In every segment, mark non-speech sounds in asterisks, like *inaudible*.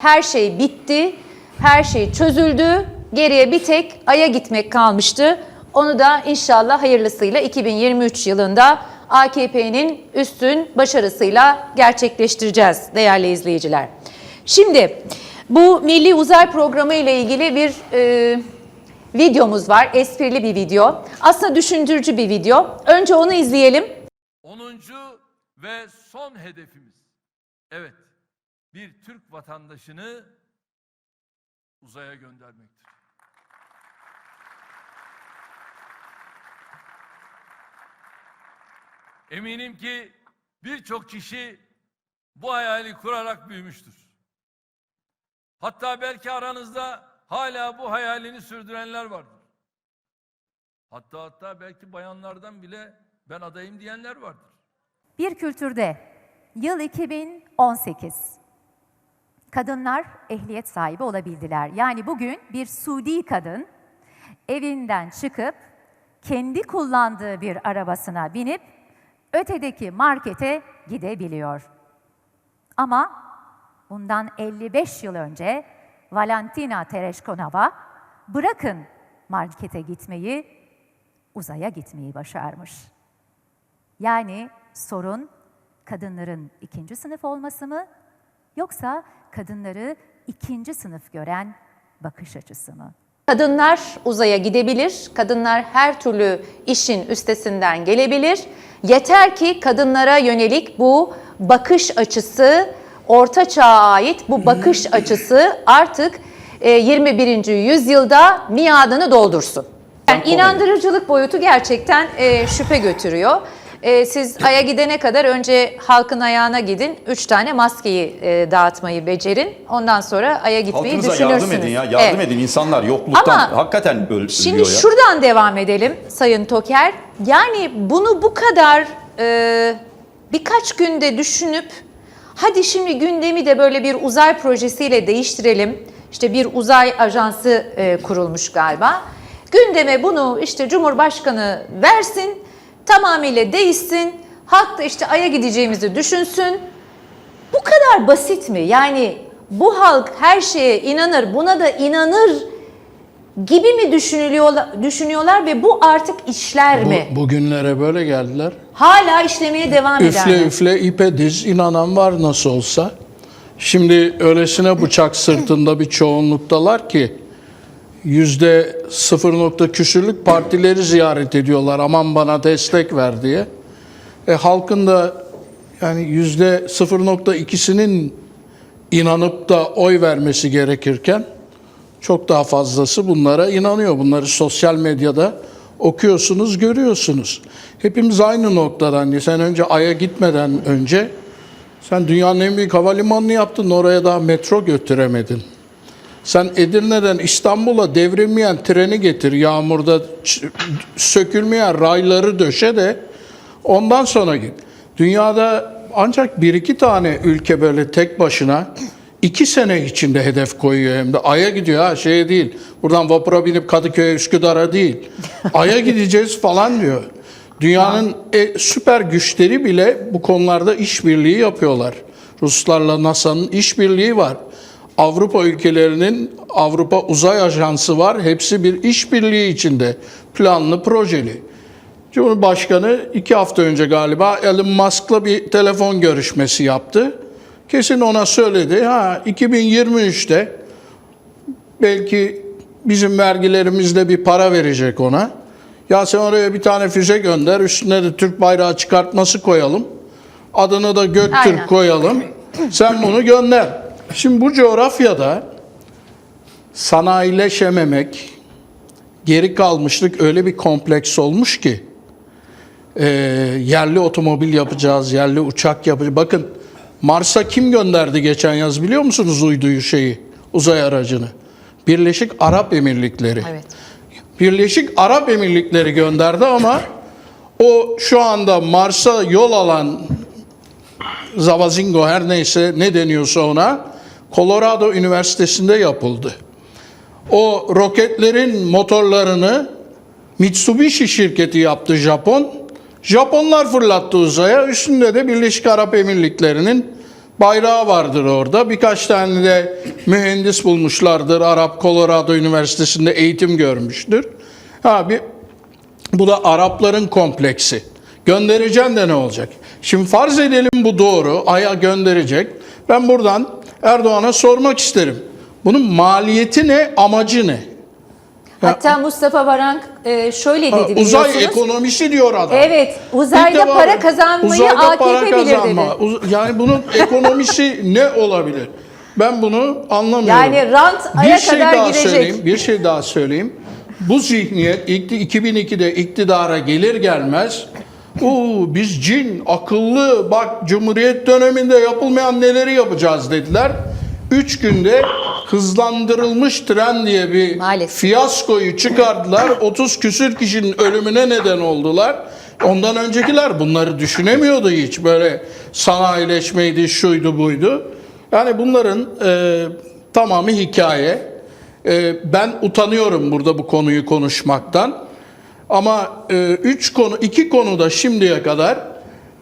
Her şey bitti, her şey çözüldü. Geriye bir tek Ay'a gitmek kalmıştı. Onu da inşallah hayırlısıyla 2023 yılında AKP'nin üstün başarısıyla gerçekleştireceğiz değerli izleyiciler. Şimdi bu Milli Uzay Programı ile ilgili bir e, videomuz var. Esprili bir video. Aslında düşündürücü bir video. Önce onu izleyelim. 10. ve son hedefimiz. Evet, bir Türk vatandaşını uzaya göndermektir. Eminim ki birçok kişi bu hayali kurarak büyümüştür. Hatta belki aranızda hala bu hayalini sürdürenler vardır. Hatta hatta belki bayanlardan bile ben adayım diyenler vardır. Bir kültürde yıl 2018. Kadınlar ehliyet sahibi olabildiler. Yani bugün bir Suudi kadın evinden çıkıp kendi kullandığı bir arabasına binip ötedeki markete gidebiliyor. Ama bundan 55 yıl önce Valentina Tereshkonova bırakın markete gitmeyi, uzaya gitmeyi başarmış. Yani sorun kadınların ikinci sınıf olması mı yoksa kadınları ikinci sınıf gören bakış açısı mı? Kadınlar uzaya gidebilir, kadınlar her türlü işin üstesinden gelebilir. Yeter ki kadınlara yönelik bu bakış açısı, orta çağa ait bu bakış açısı artık e, 21. yüzyılda miadını doldursun. Yani inandırıcılık boyutu gerçekten e, şüphe götürüyor. E, siz Ay'a gidene kadar önce halkın ayağına gidin, üç tane maskeyi e, dağıtmayı becerin. Ondan sonra Ay'a gitmeyi Halkınıza düşünürsünüz. yardım edin ya. Yardım Evet. edin. İnsanlar yokluktan Ama hakikaten öl- Şimdi ya. şuradan devam edelim Sayın Toker. Yani bunu bu kadar e, birkaç günde düşünüp hadi şimdi gündemi de böyle bir uzay projesiyle değiştirelim. İşte bir uzay ajansı e, kurulmuş galiba. Gündeme bunu işte Cumhurbaşkanı versin, tamamıyla değişsin. Halk da işte Ay'a gideceğimizi düşünsün. Bu kadar basit mi? Yani bu halk her şeye inanır, buna da inanır gibi mi düşünülüyorlar, düşünüyorlar ve bu artık işler mi? Bu, bugünlere böyle geldiler. Hala işlemeye devam eder Üfle mi? üfle ipe diz inanan var nasıl olsa. Şimdi öylesine bıçak sırtında bir çoğunluktalar ki yüzde sıfır nokta küsürlük partileri ziyaret ediyorlar aman bana destek ver diye. E, halkın da yani yüzde sıfır nokta ikisinin inanıp da oy vermesi gerekirken çok daha fazlası bunlara inanıyor. Bunları sosyal medyada okuyorsunuz, görüyorsunuz. Hepimiz aynı noktadan. Sen önce Ay'a gitmeden önce sen dünyanın en büyük havalimanını yaptın. Oraya daha metro götüremedin. Sen Edirne'den İstanbul'a devrilmeyen treni getir. Yağmurda sökülmeyen rayları döşe de ondan sonra git. Dünyada ancak bir iki tane ülke böyle tek başına iki sene içinde hedef koyuyor hem de Ay'a gidiyor ha şeye değil. Buradan vapura binip Kadıköy'e Üsküdar'a değil. Ay'a *laughs* gideceğiz falan diyor. Dünyanın e, süper güçleri bile bu konularda işbirliği yapıyorlar. Ruslarla NASA'nın işbirliği var. Avrupa ülkelerinin Avrupa Uzay Ajansı var. Hepsi bir işbirliği içinde. Planlı, projeli. Cumhurbaşkanı iki hafta önce galiba Elon Musk'la bir telefon görüşmesi yaptı. Kesin ona söyledi. Ha 2023'te belki bizim vergilerimizle bir para verecek ona. Ya sen oraya bir tane füze gönder, üstüne de Türk bayrağı çıkartması koyalım. Adını da Göktürk Aynen. koyalım. Sen bunu gönder. Şimdi bu coğrafyada sanayileşememek, geri kalmışlık öyle bir kompleks olmuş ki e, yerli otomobil yapacağız, yerli uçak yapacağız. Bakın Mars'a kim gönderdi geçen yaz biliyor musunuz uyduyu şeyi, uzay aracını? Birleşik Arap Emirlikleri. Evet. Birleşik Arap Emirlikleri gönderdi ama o şu anda Mars'a yol alan Zavazingo her neyse ne deniyorsa ona Colorado Üniversitesi'nde yapıldı. O roketlerin motorlarını Mitsubishi şirketi yaptı Japon. Japonlar fırlattı uzaya. Üstünde de Birleşik Arap Emirlikleri'nin bayrağı vardır orada. Birkaç tane de mühendis bulmuşlardır. Arap Colorado Üniversitesi'nde eğitim görmüştür. Ha bir bu da Arapların kompleksi. Göndereceksin de ne olacak? Şimdi farz edelim bu doğru. Ay'a gönderecek. Ben buradan Erdoğan'a sormak isterim. Bunun maliyeti ne, amacı ne? Hatta Mustafa Varank e, şöyle Ha, dedi uzay biliyorsunuz. ekonomisi diyor adam. Evet, uzayda defa- para kazanmayı uzayda AKP para bilir kazanma. dedi. Yani bunun ekonomisi ne olabilir? Ben bunu anlamıyorum. Yani rant aya bir şey kadar daha girecek. söyleyeyim. Bir şey daha söyleyeyim. Bu zihniyet ikti- 2002'de iktidara gelir gelmez Oo, biz cin, akıllı, bak Cumhuriyet döneminde yapılmayan neleri yapacağız dediler. Üç günde hızlandırılmış tren diye bir Maalesef. fiyaskoyu çıkardılar. 30 küsür kişinin ölümüne neden oldular. Ondan öncekiler bunları düşünemiyordu hiç. Böyle sanayileşmeydi, şuydu buydu. Yani bunların e, tamamı hikaye. E, ben utanıyorum burada bu konuyu konuşmaktan. Ama e, üç konu, iki konuda şimdiye kadar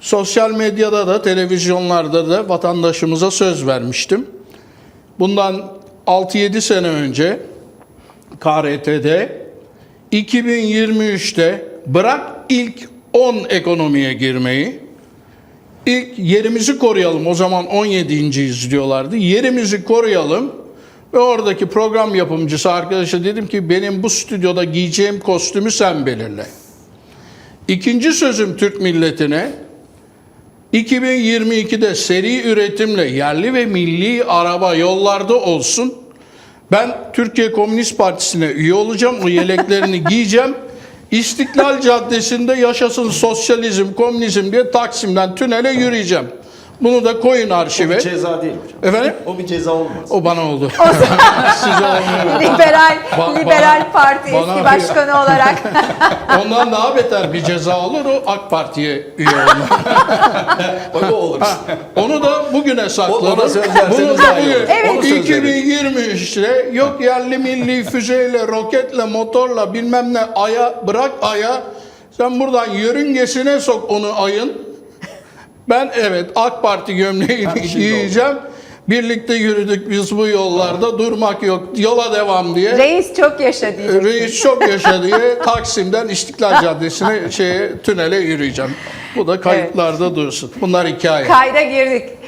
sosyal medyada da televizyonlarda da vatandaşımıza söz vermiştim. Bundan 6-7 sene önce KRT'de 2023'te bırak ilk 10 ekonomiye girmeyi ilk yerimizi koruyalım o zaman 17. diyorlardı yerimizi koruyalım ve oradaki program yapımcısı arkadaşa dedim ki benim bu stüdyoda giyeceğim kostümü sen belirle. İkinci sözüm Türk milletine 2022'de seri üretimle yerli ve milli araba yollarda olsun. Ben Türkiye Komünist Partisi'ne üye olacağım. O yeleklerini *laughs* giyeceğim. İstiklal Caddesi'nde yaşasın sosyalizm, komünizm diye Taksim'den tünele yürüyeceğim. Bunu da koyun O arşive. bir ceza değil hocam. Efendim? O bir ceza olmaz. O bana oldu. *laughs* Size olmuyor. Liberal, Ba- Liberal bana- Parti bana- eski başkanı olarak. *laughs* Ondan daha beter bir ceza olur o AK Parti'ye üye olmak. Bak *laughs* o olur. Onu da bugüne sakladım. Bunu da bugün. Evet. Onu söz verin. 2023'te yok yerli milli füzeyle, roketle, motorla bilmem ne aya bırak aya. Sen buradan yörüngesine sok onu ayın. Ben evet AK Parti gömleği Ben giyeceğim. Birlikte yürüdük biz bu yollarda durmak yok. Yola devam diye. Reis çok yaşa diyecek. Reis çok yaşa diye Taksim'den İstiklal *laughs* Caddesi'ne şeye tünele yürüyeceğim. Bu da kayıtlarda dursun. Bunlar hikaye. Kayda girdik.